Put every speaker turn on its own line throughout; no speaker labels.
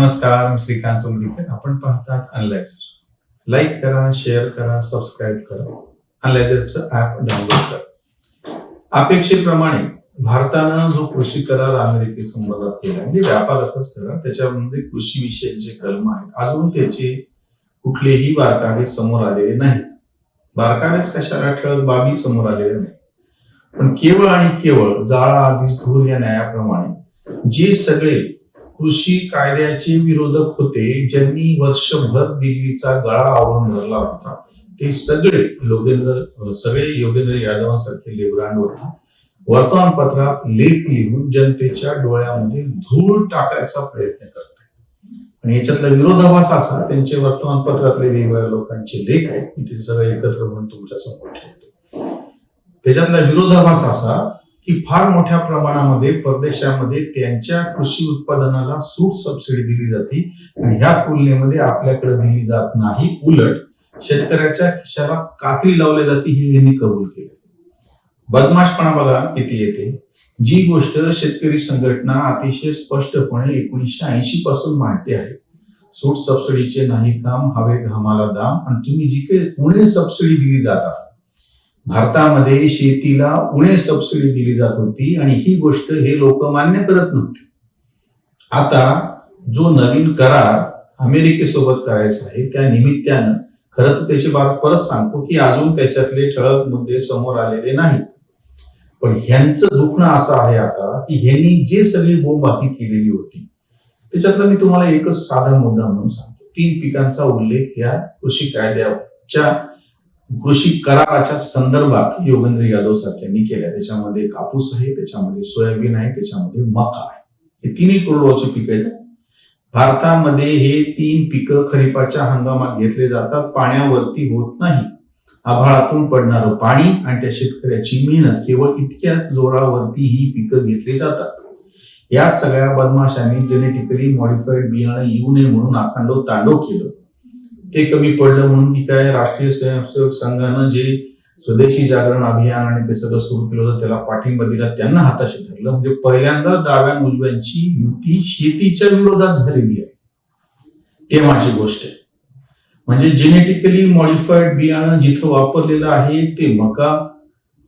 नमस्कार मी श्रीकांत उमरीकर आपण पाहतात अनलायझर लाईक करा शेअर करा सबस्क्राईब करा. अनलायझरचं ऍप डाउनलोड करा. अपेक्षेप्रमाणे भारतानं जो कृषी करार अमेरिकेसंबंधात केला म्हणजे व्यापाराचाच करार त्याच्यामध्ये कृषीविषयक जे कलम आहेत अजून त्याचे कुठलेही बारकावे समोर आलेले नाहीत. बारकावेच कशाला ठळक बाबी समोर आलेल्या नाही पण केवळ आणि केवळ जाळा आधीच धूर या न्यायाप्रमाणे जे सगळे कृषी कायद्याचे विरोधक होते ज्यांनी वर्षभर दिल्लीचा गळा आवरून धरला होता. ते सगळे योगेंद्र सगळे योगेंद्र यादवांसारखे लेब्रांड होते वर्तमानपत्रात लेख लिहून जनतेच्या डोळ्यामध्ये धूळ टाकायचा प्रयत्न करतात. आणि याच्यातला विरोधाभास असा त्यांचे वर्तमानपत्रातले वेगवेगळ्या लोकांचे लेख आहेत मी ते सगळे एकत्र म्हणून तुमच्यासमोर ठेवतो. त्याच्यातला विरोधाभास असा की फार मोठ्या प्रमाणामध्ये परदेशामध्ये त्यांच्या कृषी उत्पादनाला सूट सबसिडी दिली जाते आणि ह्या तुलनेमध्ये आपल्याकडे दिली जात नाही. उलट शेतकऱ्याच्या खिशाला कात्री लावली जाते ही यांनी कबूल केलं. बदमाशपणा बघा किती येते. जी गोष्ट शेतकरी संघटना अतिशय स्पष्टपणे एकोणीसशे ऐंशी पासून मांडते आहे. सूट सबसिडीचे नाही काम हवे घामाला दाम आणि तुम्ही जी काही उणे सबसिडी दिली जातात भारतामध्ये शेतीला उणे सबसिडी दिली जात होती आणि ही गोष्ट हे लोक मान्य करत नव्हते. आता जो नवीन करार अमेरिकेसोबत करायचा आहे त्या निमित्तानं खरं तर त्याची बाब परत सांगतो की अजून त्याच्यातले ठळक मुद्दे समोर आलेले नाहीत. पण ह्यांचं दुखणं असं आहे आता की ह्यांनी जे सगळी बोंबाती केलेली होती त्याच्यातला मी तुम्हाला एकच साधा मुद्दा म्हणून सांगतो. तीन पिकांचा उल्लेख या कृषी कायद्याच्या कृषी कराराच्या संदर्भात योगेंद्र यादव सारख्यांनी केल्या. त्याच्यामध्ये कापूस आहे त्याच्यामध्ये सोयाबीन आहे त्याच्यामध्ये मका आहे. हे तिन्ही कोरडवाची पिकं आहेत भारतामध्ये हे तीन पिकं खरीपाच्या हंगामात घेतले जातात. पाण्यावरती होत नाही. आभाळातून पडणारं पाणी आणि त्या शेतकऱ्याची मेहनत केवळ इतक्याच जोरावरती ही पिकं घेतली जातात. या सगळ्या बदमाशांनी जेनेटिकली मॉडिफाईड बियाणं येऊ नये म्हणून आखांडो तांडव केलं. ते कमी पडलं म्हणून की काय राष्ट्रीय स्वयंसेवक संघानं जे स्वदेशी जागरण अभियान आणि ते सगळं सुरू केलं होतं त्याला पाठिंबा दिला त्यांना हाताशी धरलं. म्हणजे पहिल्यांदा डाव्या उजव्यांची युती शेतीच्या विरोधात झालेली आहे. ते माझी गोष्ट आहे. म्हणजे जेनेटिकली मॉडिफाईड बियाणं जिथं वापरलेलं आहे ते मका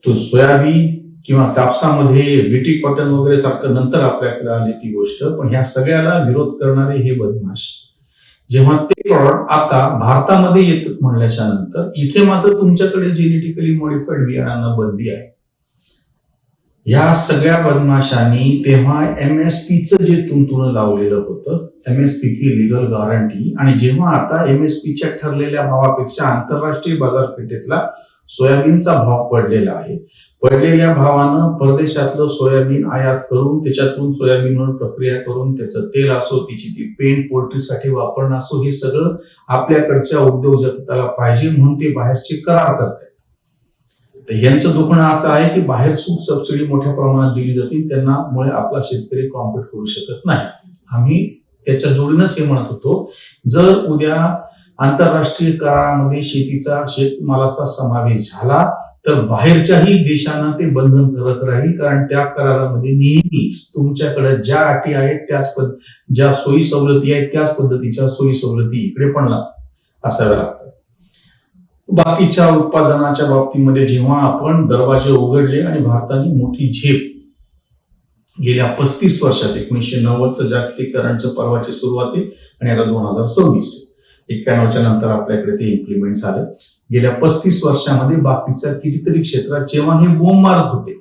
तो सोयाबीन किंवा कापसामध्ये बीटी कॉटन वगैरे सारखं नंतर आपल्याकडे आली ती गोष्ट पण ह्या सगळ्याला विरोध करणारे हे बदमाश. जेव्हा ते प्रॉडक्ट आता भारतामध्ये येत म्हणल्याच्या नंतर इथे मात्र तुमच्याकडे जेनेटिकली मॉडिफाईड बियाणांना बंदी आहे. या सगळ्या बदमाशांनी तेव्हा एम एस पीचं जे तुमतुणं लावलेलं होतं एम एस पी की लिगल गॅरंटी आणि जेव्हा आता एम एस पीच्या ठरलेल्या भावापेक्षा आंतरराष्ट्रीय बाजारपेठेतला सोयाबीनचा भाव पडलेला आहे. पडलेल्या भावानं परदेशातलं सोयाबीन आयात करून त्याच्यातून सोयाबीनवर प्रक्रिया करून त्याचं तेल असो तिची ती पेंट पोल्ट्रीसाठी वापरणं असो हे सगळं आपल्याकडच्या उद्योजकताला पाहिजे म्हणून ते बाहेरचे करार करतात तर यांचं दुखणं असं आहे की बाहेर सूट सबसिडी मोठ्या प्रमाणात दिली जाते त्यांना मुळे आपला शेतकरी कॉम्पिट करू शकत नाही. आम्ही त्याच्या जोडीनंच हे म्हणत होतो जर उद्या आंतरराष्ट्रीय करारामध्ये शेतीचा शेतमालाचा समावेश झाला तर बाहेरच्याही देशांना ते बंधनकारक राहील कारण त्या करारामध्ये नेहमीच तुमच्याकडे ज्या अटी आहेत त्याच पद ज्या सोयी सवलती आहेत त्याच पद्धतीच्या सोयी सवलती इकडे पण असाव्या लागतात. बाकीच्या उत्पादनाच्या बाबतीमध्ये जेव्हा आपण दरवाजे उघडले आणि भारताने मोठी झेप गेल्या पस्तीस वर्षात एकोणीसशे नव्वदचं जागतिकीकरणचं पर्वाची सुरुवात आहे आणि आता दोन हजार सव्वीस एक्क्याण्णवच्या नंतर आपल्याकडे ते इम्प्लिमेंट झालं. गेल्या पस्तीस वर्षामध्ये बाकीच्या कितीतरी क्षेत्रात जेव्हा हे बोंब मारत होते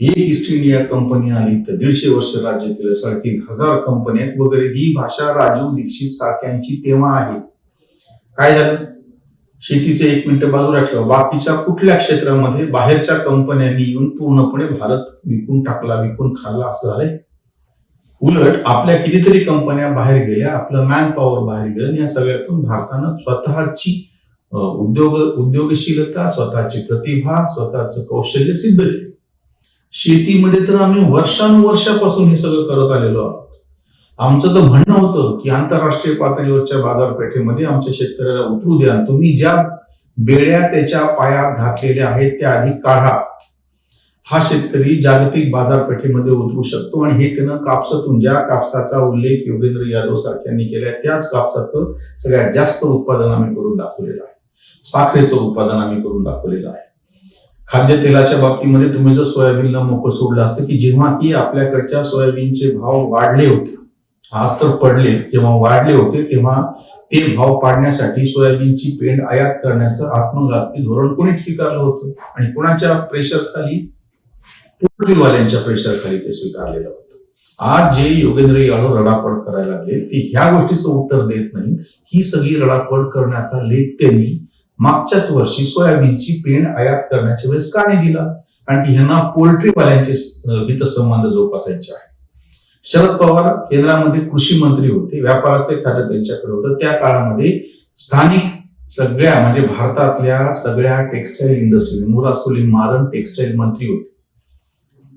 एक ईस्ट इंडिया कंपनी आली तर दीडशे वर्ष राज्य केलं साडेतीन हजार कंपन्या आहेत वगैरे ही भाषा राजीव दीक्षित सारख्यांची तेव्हा आहे. काय झालं? शेतीचे एक मिनिट बाजूला ठेवा. बाकीच्या कुठल्या क्षेत्रामध्ये बाहेरच्या कंपन्यांनी येऊन पूर्णपणे भारत विकून टाकला विकून खाल्ला असं झालंय? उलट आपल्या कितीतरी कंपन्या बाहेर गेल्या आपलं मॅन पॉवर बाहेर गेलं आणि या सगळ्यातून भारतानं स्वतःची उद्योग उद्योगशीलता स्वतःची प्रतिभा स्वतःच कौशल्य सिद्ध केलं. शेतीमध्ये तर आम्ही वर्षानुवर्षापासून हे सगळं करत आलेलो आहोत. आमचं तर म्हणणं होतं की आंतरराष्ट्रीय पातळीवरच्या बाजारपेठेमध्ये आमच्या शेतकऱ्याला उतरू द्या तुम्ही ज्या बेड्या त्याच्या पायात घातलेल्या आहेत त्या आधी काढा. हा शेतकरी जागतिक बाजारपेठेमध्ये उतरू शकतो आणि हे त्यानं कापसातून ज्या कापसाचा उल्लेख योगेंद्र यादव सारख्यांनी केलाय त्याच कापसाचं सगळ्यात जास्त उत्पादन आम्ही करून दाखवलेलं आहे. साखरेचं उत्पादन आम्ही करून दाखवलेलं आहे. खाद्य तेलाच्या बाबतीमध्ये तुम्ही जर सोयाबीनला मोकळ सोडलं असतं की जेव्हा की आपल्याकडच्या सोयाबीनचे भाव वाढले होते आज तर पडले जेव्हा वाढले होते तेव्हा ते भाव पाडण्यासाठी सोयाबीनची पेंड आयात करण्याचं आत्मघातकी धोरण कोणी स्वीकारलं होतं? आणि कोणाच्या प्रेशर खाली पोल्ट्रीवाल्यांच्या प्रेशर ते स्वीकारलेलं होतं. आज जे योगेंद्र यादव रडापड करायला लागले ते ह्या गोष्टीचं उत्तर देत नाही. ही सगळी रडापड करण्याचा लेख त्यांनी मागच्याच वर्षी सोयाबीनची पेंड आयात करण्याच्या वेळेस का नाही दिला. कारण की ह्यांना पोल्ट्रीवाल्यांचे हितसंबंध जोपासायचे आहे शरद पवार केंद्रामध्ये कृषी मंत्री होते व्यापाराचे खातं त्यांच्याकडे होतं. त्या काळामध्ये स्थानिक सगळ्या म्हणजे भारतातल्या सगळ्या textile industry Murasoli Maran textile मंत्री होते.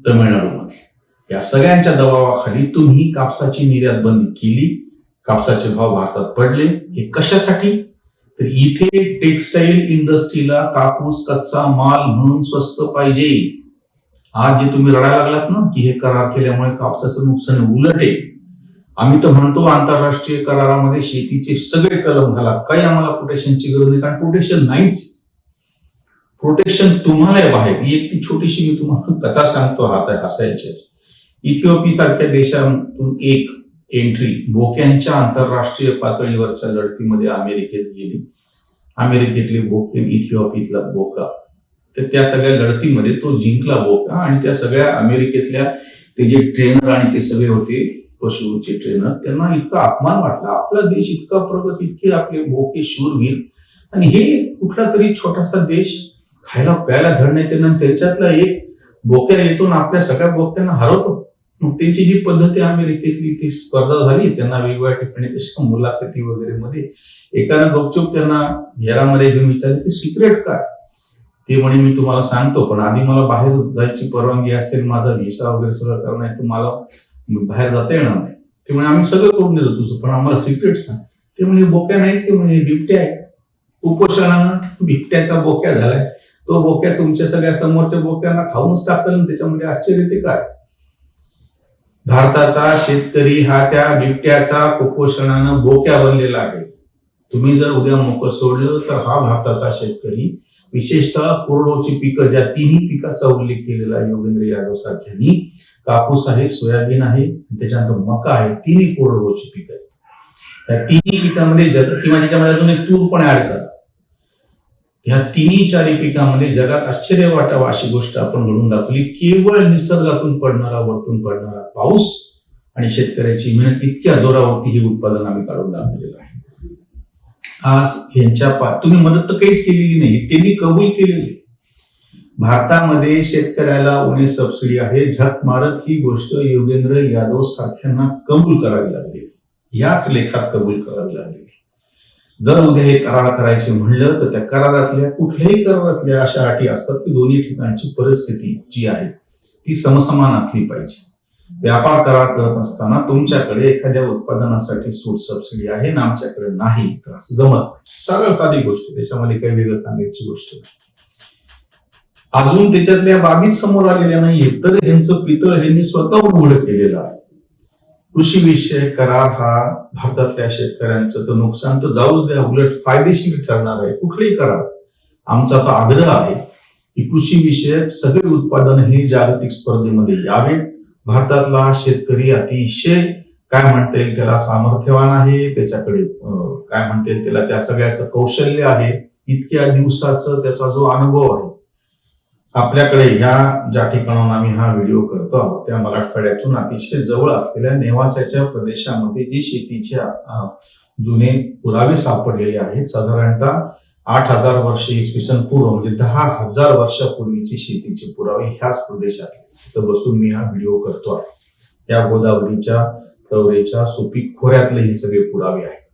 तमिळनाडूमध्ये. या सगळ्यांच्या दबावाखाली तुम्ही कापसाची निर्यात बंदी केली कापसाचे भाव भारतात पडले. हे कशासाठी? तर इथे टेक्सटाईल इंडस्ट्रीला कापूस कच्चा माल म्हणून स्वस्त पाहिजे. आज जे तुम्ही रडायला लागलात ना की हे करार केल्यामुळे कापसाचं नुकसान उलट. आहे आम्ही तर म्हणतो आंतरराष्ट्रीय करारामध्ये शेतीचे सगळे कलम घाला. काही आम्हाला प्रोटेक्शनची गरज नाही कारण प्रोटेक्शन नाहीच. प्रोटेक्शन तुम्हाला बाहेर ही एक ती छोटीशी मी तुम्हाला कथा सांगतो. हात हसायची. इथिओपी सारख्या देशातून एक एंट्री बोक्यांच्या आंतरराष्ट्रीय पातळीवरच्या लढतीमध्ये अमेरिकेत गेली. अमेरिकेतले बोके इथिओपीतला बोका तर त्या सगळ्या लढतीमध्ये तो जिंकला बोका आणि त्या सगळ्या अमेरिकेतल्या ते जे ट्रेनर आणि ते सगळे होते पशुचे ट्रेनर त्यांना इतका अपमान वाटला. आपला देश इतका प्रगत इतके आपले बोके शूरवीर. आणि हे कुठला तरी छोटासा देश खायला प्यायला धड नाही त्यांना. त्याच्यातला एक बोक्या येतो ना आपल्या सगळ्या बोक्यांना हरवतो. मग त्यांची जी पद्धती अमेरिकेतली ती स्पर्धा झाली. त्यांना वेगवेगळ्या ठिकाणी तशी मुलाखती वगैरे मध्ये एकानं गपचूप त्यांना घरामध्ये घेऊन विचारले की सिक्रेट काय? ते म्हणे मी तुम्हाला सांगतो पण आधी मला बाहेर जायची परवानगी असेल माझा व्हिसा वगैरे सगळं करणार आहे बाहेर जाता येणार नाही. ते म्हणे आम्ही सगळं करून देतो तुझं पण आम्हाला सिक्रेट सांग. ते म्हणे बोक्या नाहीच म्हणजे म्हणे बिबट्या आहे. उपोषणानं बिबट्याचा बोक्या झालाय. तो बोक्या तुमच्या सगळ्या समोरच्या बोक्यांना खाऊनच टाकलं आणि त्याच्यामध्ये आश्चर्य ते काय? भारताचा शेतकरी हा त्या बिबट्याचा कुपोषणानं बोक्या बनलेला आहे. तुम्ही जर उद्या मोकं सोडलं तर हा भारताचा शेतकरी विशेषतः कोरडोची पिकं ज्या तिन्ही पिकाचा उल्लेख केलेला आहे योगेंद्र यादव सारख्यांनी कापूस आहे सोयाबीन आहे त्याच्यानंतर मका आहे तिन्ही कोरडोची पिकं आहेत. या तिन्ही पिकामध्ये जग किंवा त्याच्यामध्ये अजून एक तूर पण ऍड करा ह्या तिन्ही चारी पिकामध्ये जगात आश्चर्य वाटावं अशी गोष्ट आपण घडून दाखवली. केवळ निसर्गातून पडणारा वरतून पडणारा पाऊस आणि शेतकऱ्याची मेहनत इतक्या जोरावरती हे उत्पादन आम्ही काढून दाखवलेलं आहे. आज यांच्या तुम्ही मदत तर काहीच केलेली नाही त्यांनी कबूल केलेली. भारतामध्ये शेतकऱ्याला उणे सबसिडी आहे झक मारत ही गोष्ट योगेंद्र यादव सारख्यांना कबूल करावी लागली. याच लेखात कबूल करावी लागली. जर उद्या हे करार करायचे म्हणलं तर त्या करारातल्या कुठल्याही करारातल्या अशा अटी असतात की दोन्ही ठिकाणची परिस्थिती जी आहे ती समसमान असली पाहिजे. व्यापार करार करत असताना तुमच्याकडे एखाद्या उत्पादनासाठी सूट सबसिडी आहे ना आमच्याकडे नाही तर असं जमत नाही. सरळ साधी गोष्ट त्याच्यामध्ये काही वेगळं सांगायची गोष्ट नाही. अजून त्याच्यातल्या बाबीच समोर आलेल्या नाहीये तर यांचं पितळ यांनी स्वतःहून उघड केलेलं आहे. कृषी विषय करार हा भारतातल्या शेतकऱ्यांचं तर नुकसान तर जाऊच द्या उलट फायदेशीर ठरणार आहे. कुठलेही करार आमचा तर आग्रह आहे की कृषी विषयक सगळे उत्पादन हे जागतिक स्पर्धेमध्ये यावे भारतातला शेतकरी अतिशय काय म्हणता येईल त्याला सामर्थ्यवान आहे. त्याच्याकडे काय म्हणता येईल त्याला त्या सगळ्याचं कौशल्य आहे. इतक्या दिवसाचं त्याचा जो अनुभव आहे आपल्याकडे ह्या ज्या ठिकाणाहून आम्ही हा व्हिडिओ करतो आहोत त्या मराठवाड्यातून अतिशय जवळ असलेल्या नेवासाच्या प्रदेशामध्ये जी शेतीचे जुने पुरावे सापडलेले आहेत साधारणतः आठ हजार वर्ष इसवी सन पूर्व म्हणजे दहा हजार वर्षापूर्वीचे शेतीचे पुरावे ह्याच प्रदेशात तिथं बसून मी हा व्हिडिओ करतो आहे. या गोदावरीच्या प्रवरेच्या सुपीक खोऱ्यातले हे सगळे पुरावे आहेत.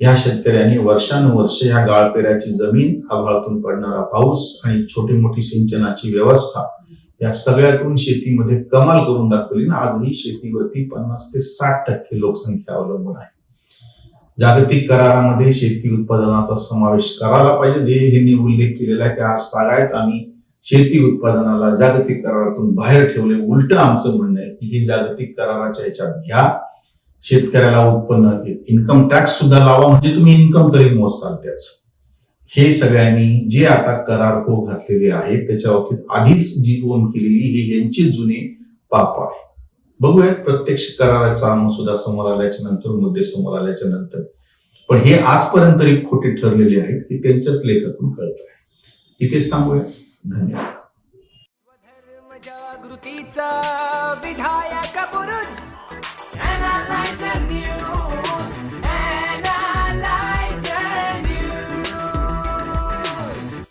या शेतकऱ्यांनी वर्षानुवर्ष या गाळपेऱ्याची जमीन आभाळातून पडणारा पाऊस आणि छोटी मोठी सिंचनाची व्यवस्था या सगळ्यातून शेतीमध्ये कमाल करून दाखवली ना आजही शेतीवरती पन्नास ते साठ टक्के लोकसंख्या अवलंबून आहे. जागतिक करारामध्ये शेती उत्पादनाचा समावेश करायला पाहिजे हे ह्यांनी उल्लेख केलेला आहे की आज तागायत आम्ही शेती उत्पादनाला जागतिक करारातून बाहेर ठेवले उलट आमचं म्हणणं आहे की हे जागतिक कराराच्या ह्याच्यात घ्या शेतकऱ्याला उत्पन्न इन्कम टॅक्स सुद्धा लावा म्हणजे तुम्ही इन्कम तरी मोजताल त्याच. हे सगळ्यांनी जे आता करार हो घातलेले आहेत त्याच्या बाबतीत आधीच जी दोन केलेली हे यांचे जुने पाप आहे. बघूयात प्रत्यक्ष कराराचा मसुदा समोर आल्याच्यानंतर मुद्दे समोर आल्याच्यानंतर. पण हे आजपर्यंत तरी खोटे ठरलेले आहेत हे त्यांच्याच लेखातून कळत आहे इथेच थांबूया. धन्यवाद.
जागृतीचा विधायक बुरुज.
light and near.